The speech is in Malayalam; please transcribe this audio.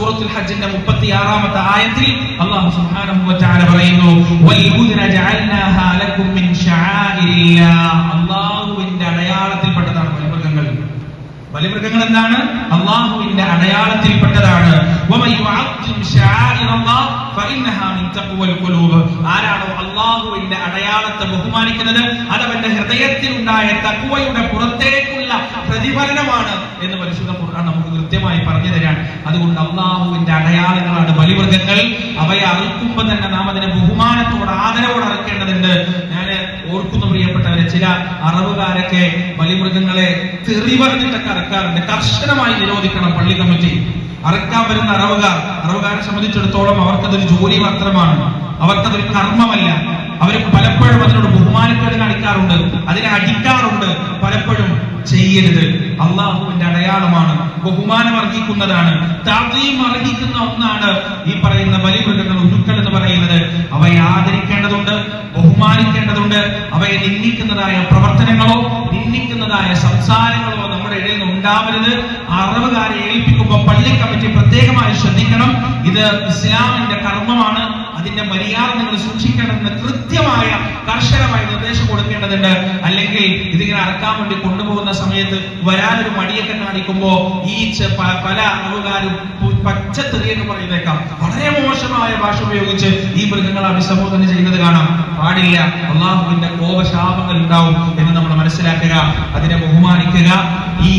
സൂറത്തുൽ ഹജ്ജിന്റെ മുപ്പത്തിയാറാമത്തെ ആയത്തിൽ അള്ളാഹു സുബ്ഹാനഹു വ തആല പറയുന്നു വൽ ബുദ്ന ജഅൽനാഹാ ലക്കും മിൻ ശആഇരില്ലാഹ് അല്ലാഹുവിന്റെ അടയാളത്തിൽപ്പെട്ടതാണ് ബലിമൃഗങ്ങൾ. ബലിമൃഗങ്ങൾ എന്താണ്? അള്ളാഹുവിന്റെ അടയാളത്തിൽപ്പെട്ടതാണ്. ആരാണോ അള്ളാഹുവിന്റെ അടയാളത്തെ ബഹുമാനിക്കുന്നത്? അത് അവന്റെ ഹൃദയത്തിൽ ഉണ്ടായ തക്കുവയുടെ പുറത്തേക്കുള്ള പ്രതിഫലനമാണ് എന്ന് പരിശുദ്ധ ഖുർആൻ നമുക്ക് കൃത്യമായി പറഞ്ഞു തരാൻ. അതുകൊണ്ട് അള്ളാഹുവിന്റെ അടയാളങ്ങളാണ് ബലിമൃഗങ്ങൾ. അവയെ അറുക്കുമ്പോൾ തന്നെ നാം അതിനെ ബഹുമാനത്തോടെ ആദരവോടെ അറക്കേണ്ടതുണ്ട്. ഞാൻ ഓർക്കുന്നു പ്രിയപ്പെട്ടവരെ ചില അറവുകാരൊക്കെ ബലിമൃഗങ്ങളെ തെറി പറഞ്ഞിട്ടൊക്കെ അറക്കാറുണ്ട്. കർശനമായി നിരോധിക്കണം പള്ളി കമ്മിറ്റി. അറക്കാൻ വരുന്ന അറവുകാർ അറവുകാരെ സംബന്ധിച്ചിടത്തോളം അവർക്കതൊരു ജോലി മാത്രമാണ്. അവർക്കതൊരു കർമ്മമല്ല. അവർ പലപ്പോഴും അതിനോട് ബഹുമാനക്കേട് കാണിക്കാറുണ്ട്. അതിനെ അടിക്കാറുണ്ട്. പലപ്പോഴും ചെയ്യരുത്. അള്ളാഹുവിന്റെ അടയാളമാണ്. ബഹുമാനം അർഹിക്കുന്നതാണ്. താഴ്ചയും അർഹിക്കുന്ന ഒന്നാണ് ഈ പറയുന്ന ബലിമൃഗങ്ങൾ ഉരുക്കൾ എന്ന് പറയുന്നത്. അവയെ ആദരിക്കേണ്ടതുണ്ട് ബഹുമാനിക്കേണ്ടതുണ്ട്. അവയെ നിന്ദിക്കുന്നതായ പ്രവർത്തനങ്ങളോ നിന്ദിക്കുന്നതായ സംസാരങ്ങളോ നമ്മുടെ ഇടയിൽ നിന്ന് ഉണ്ടാവരുത്. അറിവുകാരെ ശ്രദ്ധിക്കണം. ഇത് ഇസ്ലാമിന്റെ കർമ്മമാണ്. അതിന്റെ മര്യാദ നിങ്ങൾ സൂക്ഷിക്കണമെന്ന് കൃത്യമായ കർശനമായ നിർദ്ദേശം കൊടുക്കേണ്ടതുണ്ട്. അല്ലെങ്കിൽ ഇതിങ്ങനെ അറക്കാൻ വേണ്ടി കൊണ്ടുപോകുന്ന സമയത്ത് വരാനൊരു മടിയൊക്കെ കാണിക്കുമ്പോ ഈ പല അറിവുകാരും പച്ച തെറിയെന്ന് പറയുന്നേക്കാം. വളരെ മോശമായ ഭാഷ ഉപയോഗിച്ച് ഈ മൃഗങ്ങളെ അഭിസംബോധന ചെയ്യുന്നത് കാണാം. പാടില്ല. അള്ളാഹുവിന്റെ കോപശാപങ്ങൾ ഉണ്ടാവും എന്ന് നമ്മൾ മനസ്സിലാക്കുക അതിനെ ബഹുമാനിക്കുക. ഈ